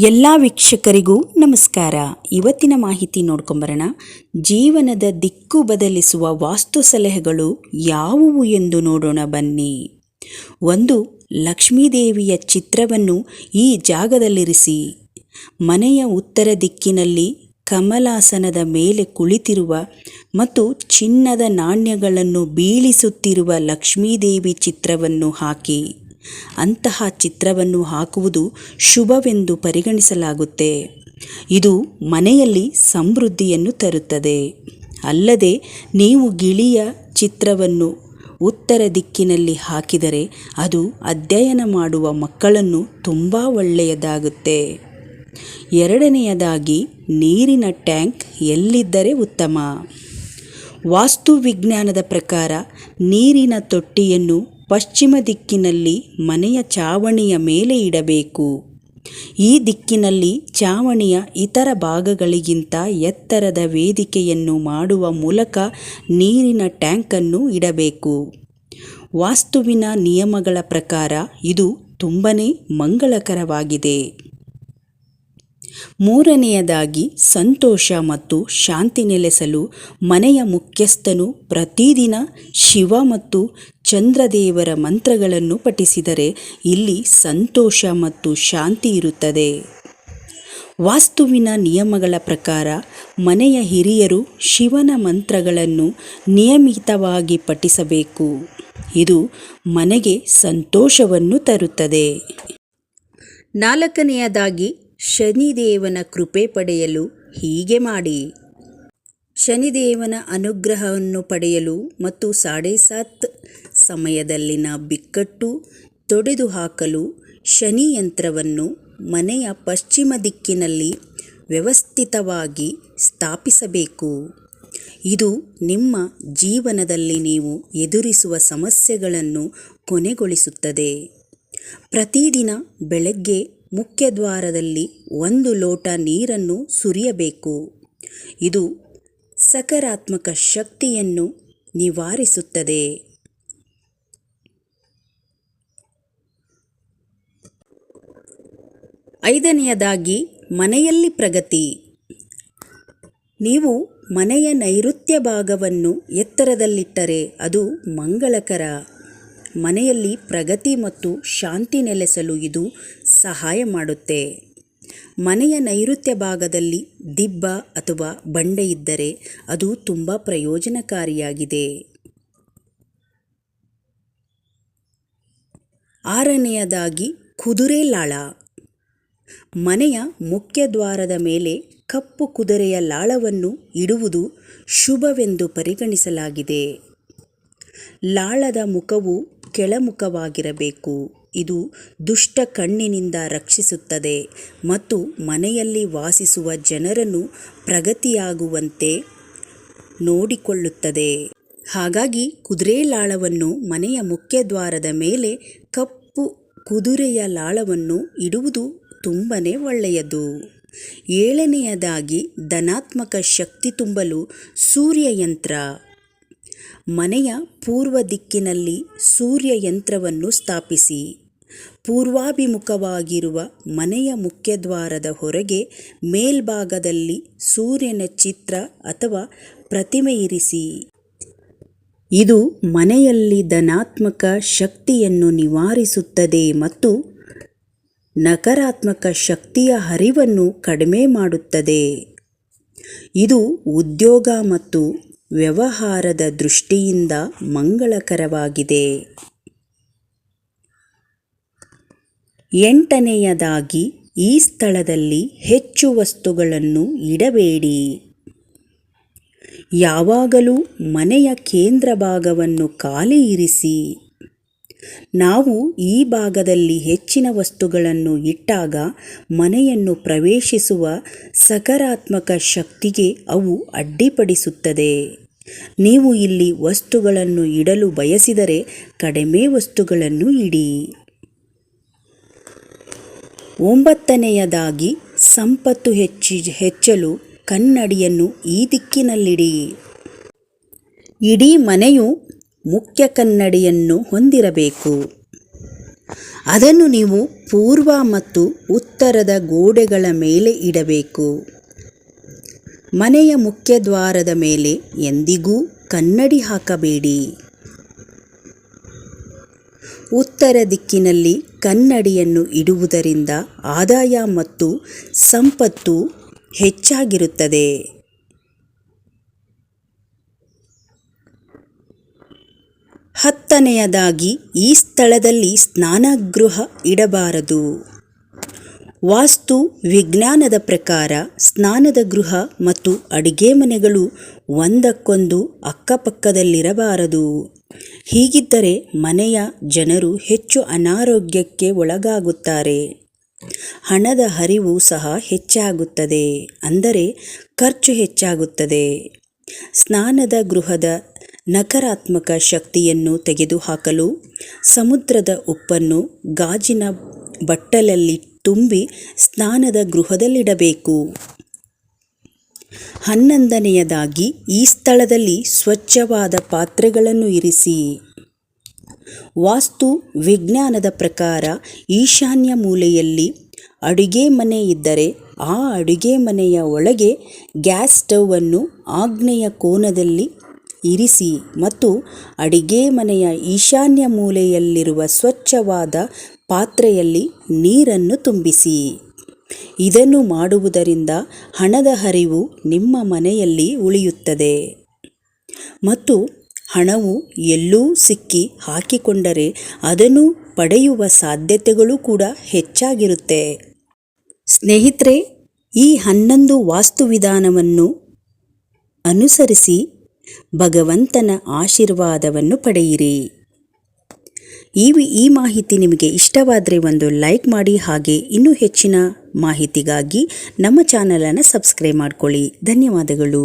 ಎಲ್ಲ ವೀಕ್ಷಕರಿಗೂ ನಮಸ್ಕಾರ. ಇವತ್ತಿನ ಮಾಹಿತಿ ನೋಡ್ಕೊಂಬರೋಣ. ಜೀವನದ ದಿಕ್ಕು ಬದಲಿಸುವ ವಾಸ್ತು ಸಲಹೆಗಳು ಯಾವುವು ಎಂದು ನೋಡೋಣ ಬನ್ನಿ. ಒಂದು, ಲಕ್ಷ್ಮೀದೇವಿಯ ಚಿತ್ರವನ್ನು ಈ ಜಾಗದಲ್ಲಿರಿಸಿ. ಮನೆಯ ಉತ್ತರ ದಿಕ್ಕಿನಲ್ಲಿ ಕಮಲಾಸನದ ಮೇಲೆ ಕುಳಿತಿರುವ ಮತ್ತು ಚಿನ್ನದ ನಾಣ್ಯಗಳನ್ನು ಬೀಳಿಸುತ್ತಿರುವ ಲಕ್ಷ್ಮೀದೇವಿ ಚಿತ್ರವನ್ನು ಹಾಕಿ. ಅಂತಹ ಚಿತ್ರವನ್ನು ಹಾಕುವುದು ಶುಭವೆಂದು ಪರಿಗಣಿಸಲಾಗುತ್ತೆ. ಇದು ಮನೆಯಲ್ಲಿ ಸಮೃದ್ಧಿಯನ್ನು ತರುತ್ತದೆ. ಅಲ್ಲದೆ ನೀವು ಗಿಳಿಯ ಚಿತ್ರವನ್ನು ಉತ್ತರ ದಿಕ್ಕಿನಲ್ಲಿ ಹಾಕಿದರೆ ಅದು ಅಧ್ಯಯನ ಮಾಡುವ ಮಕ್ಕಳನ್ನು ತುಂಬ ಒಳ್ಳೆಯದಾಗುತ್ತೆ. ಎರಡನೆಯದಾಗಿ, ನೀರಿನ ಟ್ಯಾಂಕ್ ಎಲ್ಲಿದ್ದರೆ ಉತ್ತಮ. ವಾಸ್ತು ವಿಜ್ಞಾನದ ಪ್ರಕಾರ ನೀರಿನ ತೊಟ್ಟಿಯನ್ನು ಪಶ್ಚಿಮ ದಿಕ್ಕಿನಲ್ಲಿ ಮನೆಯ ಚಾವಣಿಯ ಮೇಲೆ ಇಡಬೇಕು. ಈ ದಿಕ್ಕಿನಲ್ಲಿ ಚಾವಣಿಯ ಇತರ ಭಾಗಗಳಿಗಿಂತ ಎತ್ತರದ ವೇದಿಕೆಯನ್ನು ಮಾಡುವ ಮೂಲಕ ನೀರಿನ ಟ್ಯಾಂಕನ್ನು ಇಡಬೇಕು. ವಾಸ್ತುವಿನ ನಿಯಮಗಳ ಪ್ರಕಾರ ಇದು ತುಂಬನೇ ಮಂಗಳಕರವಾಗಿದೆ. ಮೂರನೆಯದಾಗಿ ಸಂತೋಷ ಮತ್ತು ಶಾಂತಿ ನೆಲೆಸಲು ಮನೆಯ ಮುಖ್ಯಸ್ಥನು ಪ್ರತಿದಿನ ಶಿವ ಮತ್ತು ಚಂದ್ರದೇವರ ಮಂತ್ರಗಳನ್ನು ಪಠಿಸಿದರೆ ಇಲ್ಲಿ ಸಂತೋಷ ಮತ್ತು ಶಾಂತಿ ಇರುತ್ತದೆ. ವಾಸ್ತುವಿನ ನಿಯಮಗಳ ಪ್ರಕಾರ ಮನೆಯ ಹಿರಿಯರು ಶಿವನ ಮಂತ್ರಗಳನ್ನು ನಿಯಮಿತವಾಗಿ ಪಠಿಸಬೇಕು. ಇದು ಮನೆಗೆ ಸಂತೋಷವನ್ನು ತರುತ್ತದೆ. ನಾಲ್ಕನೆಯದಾಗಿ ಶನಿದೇವನ ಕೃಪೆ ಪಡೆಯಲು ಹೀಗೆ ಮಾಡಿ. ಶನಿದೇವನ ಅನುಗ್ರಹವನ್ನು ಪಡೆಯಲು ಮತ್ತು ಸಾಡೆ ಸಾತ್ ಸಮಯದಲ್ಲಿನ ಬಿಕ್ಕಟ್ಟು ತೊಡೆದು ಹಾಕಲು ಶನಿ ಯಂತ್ರವನ್ನು ಮನೆಯ ಪಶ್ಚಿಮ ದಿಕ್ಕಿನಲ್ಲಿ ವ್ಯವಸ್ಥಿತವಾಗಿ ಸ್ಥಾಪಿಸಬೇಕು. ಇದು ನಿಮ್ಮ ಜೀವನದಲ್ಲಿ ನೀವು ಎದುರಿಸುವ ಸಮಸ್ಯೆಗಳನ್ನು ಕೊನೆಗೊಳಿಸುತ್ತದೆ. ಪ್ರತಿದಿನ ಬೆಳಗ್ಗೆ ಮುಖ್ಯದ್ವಾರದಲ್ಲಿ ಒಂದು ಲೋಟ ನೀರನ್ನು ಸುರಿಯಬೇಕು. ಇದು ಸಕಾರಾತ್ಮಕ ಶಕ್ತಿಯನ್ನು ನಿವಾರಿಸುತ್ತದೆ. ಐದನೆಯದಾಗಿ, ಮನೆಯಲ್ಲಿ ಪ್ರಗತಿ. ನೀವು ಮನೆಯ ನೈಋತ್ಯ ಭಾಗವನ್ನು ಎತ್ತರದಲ್ಲಿಟ್ಟರೆ ಅದು ಮಂಗಳಕರ. ಮನೆಯಲ್ಲಿ ಪ್ರಗತಿ ಮತ್ತು ಶಾಂತಿ ನೆಲೆಸಲು ಇದು ಸಹಾಯ ಮಾಡುತ್ತೆ. ಮನೆಯ ನೈಋತ್ಯ ಭಾಗದಲ್ಲಿ ದಿಬ್ಬ ಅಥವಾ ಬಂಡೆ ಇದ್ದರೆ ಅದು ತುಂಬ ಪ್ರಯೋಜನಕಾರಿಯಾಗಿದೆ. ಆರನೆಯದಾಗಿ ಕುದುರೆ ಲಾಳ. ಮನೆಯ ಮುಖ್ಯ ದ್ವಾರದ ಮೇಲೆ ಕಪ್ಪು ಕುದುರೆಯ ಲಾಳವನ್ನು ಇಡುವುದು ಶುಭವೆಂದು ಪರಿಗಣಿಸಲಾಗಿದೆ. ಲಾಳದ ಮುಖವು ಕೆಳಮುಖವಾಗಿರಬೇಕು. ಇದು ದುಷ್ಟ ಕಣ್ಣಿನಿಂದ ರಕ್ಷಿಸುತ್ತದೆ ಮತ್ತು ಮನೆಯಲ್ಲಿ ವಾಸಿಸುವ ಜನರನ್ನು ಪ್ರಗತಿಯಾಗುವಂತೆ ನೋಡಿಕೊಳ್ಳುತ್ತದೆ. ಹಾಗಾಗಿ ಕುದುರೆ ಲಾಳವನ್ನು ಮನೆಯ ಮುಖ್ಯದ್ವಾರದ ಮೇಲೆ, ಕಪ್ಪು ಕುದುರೆಯ ಲಾಳವನ್ನು ಇಡುವುದು ತುಂಬನೇ ಒಳ್ಳೆಯದು. ಏಳನೆಯದಾಗಿ ಧನಾತ್ಮಕ ಶಕ್ತಿ ತುಂಬಲು ಸೂರ್ಯಯಂತ್ರ. ಮನೆಯ ಪೂರ್ವ ದಿಕ್ಕಿನಲ್ಲಿ ಸೂರ್ಯ ಯಂತ್ರವನ್ನು ಸ್ಥಾಪಿಸಿ. ಪೂರ್ವಾಭಿಮುಖವಾಗಿರುವ ಮನೆಯ ಮುಖ್ಯದ್ವಾರದ ಹೊರಗೆ ಮೇಲ್ಭಾಗದಲ್ಲಿ ಸೂರ್ಯನ ಚಿತ್ರ ಅಥವಾ ಪ್ರತಿಮೆ ಇರಿಸಿ. ಇದು ಮನೆಯಲ್ಲಿ ಧನಾತ್ಮಕ ಶಕ್ತಿಯನ್ನು ನಿವಾರಿಸುತ್ತದೆ ಮತ್ತು ನಕಾರಾತ್ಮಕ ಶಕ್ತಿಯ ಹರಿವನ್ನು ಕಡಿಮೆ ಮಾಡುತ್ತದೆ. ಇದು ಉದ್ಯೋಗ ಮತ್ತು ವ್ಯವಹಾರದ ದೃಷ್ಟಿಯಿಂದ ಮಂಗಳಕರವಾಗಿದೆ. ಎಂಟನೆಯದಾಗಿ, ಈ ಸ್ಥಳದಲ್ಲಿ ಹೆಚ್ಚು ವಸ್ತುಗಳನ್ನು ಇಡಬೇಡಿ. ಯಾವಾಗಲೂ ಮನೆಯ ಕೇಂದ್ರ ಭಾಗವನ್ನು ಖಾಲಿ ಇರಿಸಿ. ನಾವು ಈ ಭಾಗದಲ್ಲಿ ಹೆಚ್ಚಿನ ವಸ್ತುಗಳನ್ನು ಇಟ್ಟಾಗ ಮನೆಯನ್ನು ಪ್ರವೇಶಿಸುವ ಸಕಾರಾತ್ಮಕ ಶಕ್ತಿಗೆ ಅವು ಅಡ್ಡಿಪಡಿಸುತ್ತದೆ. ನೀವು ಇಲ್ಲಿ ವಸ್ತುಗಳನ್ನು ಇಡಲು ಬಯಸಿದರೆ ಕಡಿಮೆ ವಸ್ತುಗಳನ್ನು ಇಡಿ. ಒಂಬತ್ತನೆಯದಾಗಿ, ಸಂಪತ್ತು ಹೆಚ್ಚಿ, ಹೆಚ್ಚಲು ಕನ್ನಡಿಯನ್ನು ಈ ದಿಕ್ಕಿನಲ್ಲಿಡಿ. ಇಡೀ ಮನೆಯು ಮುಖ್ಯ ಕನ್ನಡಿಯನ್ನು ಹೊಂದಿರಬೇಕು. ಅದನ್ನು ನೀವು ಪೂರ್ವ ಮತ್ತು ಉತ್ತರದ ಗೋಡೆಗಳ ಮೇಲೆ ಇಡಬೇಕು. ಮನೆಯ ಮುಖ್ಯ ದ್ವಾರದ ಮೇಲೆ ಎಂದಿಗೂ ಕನ್ನಡಿ ಹಾಕಬೇಡಿ. ಉತ್ತರ ದಿಕ್ಕಿನಲ್ಲಿ ಕನ್ನಡಿಯನ್ನು ಇಡುವುದರಿಂದ ಆದಾಯ ಮತ್ತು ಸಂಪತ್ತು ಹೆಚ್ಚಾಗಿರುತ್ತದೆ. ಹತ್ತನೆಯದಾಗಿ ಈ ಸ್ಥಳದಲ್ಲಿ ಸ್ನಾನಗೃಹ ಇಡಬಾರದು. ವಾಸ್ತು ವಿಜ್ಞಾನದ ಪ್ರಕಾರ ಸ್ನಾನದ ಗೃಹ ಮತ್ತು ಅಡಿಗೆ ಮನೆಗಳು ಒಂದಕ್ಕೊಂದು ಅಕ್ಕಪಕ್ಕದಲ್ಲಿರಬಾರದು. ಹೀಗಿದ್ದರೆ ಮನೆಯ ಜನರು ಹೆಚ್ಚು ಅನಾರೋಗ್ಯಕ್ಕೆ ಒಳಗಾಗುತ್ತಾರೆ. ಹಣದ ಹರಿವು ಸಹ ಹೆಚ್ಚಾಗುತ್ತದೆ. ಅಂದರೆ ಖರ್ಚು ಹೆಚ್ಚಾಗುತ್ತದೆ. ಸ್ನಾನದ ಗೃಹದ ನಕಾರಾತ್ಮಕ ಶಕ್ತಿಯನ್ನು ತೆಗೆದುಹಾಕಲು, ಸಮುದ್ರದ ಉಪ್ಪನ್ನು ಗಾಜಿನ ಬಟ್ಟಲಲ್ಲಿ ತುಂಬಿ ಸ್ನಾನದ ಗೃಹದಲ್ಲಿಡಬೇಕು. ಹನ್ನೊಂದನೆಯದಾಗಿ, ಈ ಸ್ಥಳದಲ್ಲಿ ಸ್ವಚ್ಛವಾದ ಪಾತ್ರೆಗಳನ್ನು ಇರಿಸಿ. ವಾಸ್ತು ವಿಜ್ಞಾನದ ಪ್ರಕಾರ, ಈಶಾನ್ಯ ಮೂಲೆಯಲ್ಲಿ ಅಡುಗೆ ಮನೆ ಇದ್ದರೆ, ಆ ಅಡುಗೆ ಮನೆಯ ಒಳಗೆ ಗ್ಯಾಸ್ ಸ್ಟೌವನ್ನು ಆಗ್ನೇಯ ಕೋನದಲ್ಲಿ ಇರಿಸಿ ಮತ್ತು ಅಡಿಗೆ ಮನೆಯ ಈಶಾನ್ಯ ಮೂಲೆಯಲ್ಲಿರುವ ಸ್ವಚ್ಛವಾದ ಪಾತ್ರೆಯಲ್ಲಿ ನೀರನ್ನು ತುಂಬಿಸಿ. ಇದನ್ನು ಮಾಡುವುದರಿಂದ ಹಣದ ಹರಿವು ನಿಮ್ಮ ಮನೆಯಲ್ಲಿ ಉಳಿಯುತ್ತದೆ. ಮತ್ತು ಹಣವು ಎಲ್ಲೂ ಸಿಕ್ಕಿ ಹಾಕಿಕೊಂಡರೆ ಅದನ್ನು ಪಡೆಯುವ ಸಾಧ್ಯತೆಗಳು ಕೂಡ ಹೆಚ್ಚಾಗಿರುತ್ತೆ. ಸ್ನೇಹಿತರೆ, ಈ ಹನ್ನೊಂದು ವಾಸ್ತುವಿಧಾನವನ್ನು ಅನುಸರಿಸಿ ಭಗವಂತನ ಆಶೀರ್ವಾದವನ್ನು ಪಡೆಯಿರಿ. ಈ ಈ ಮಾಹಿತಿ ನಿಮಗೆ ಇಷ್ಟವಾದರೆ ಒಂದು ಲೈಕ್ ಮಾಡಿ ಹಾಗೆ ಇನ್ನೂ ಹೆಚ್ಚಿನ ಮಾಹಿತಿಗಾಗಿ ನಮ್ಮ ಚಾನಲನ್ನು ಸಬ್ಸ್ಕ್ರೈಬ್ ಮಾಡಿಕೊಳ್ಳಿ. ಧನ್ಯವಾದಗಳು.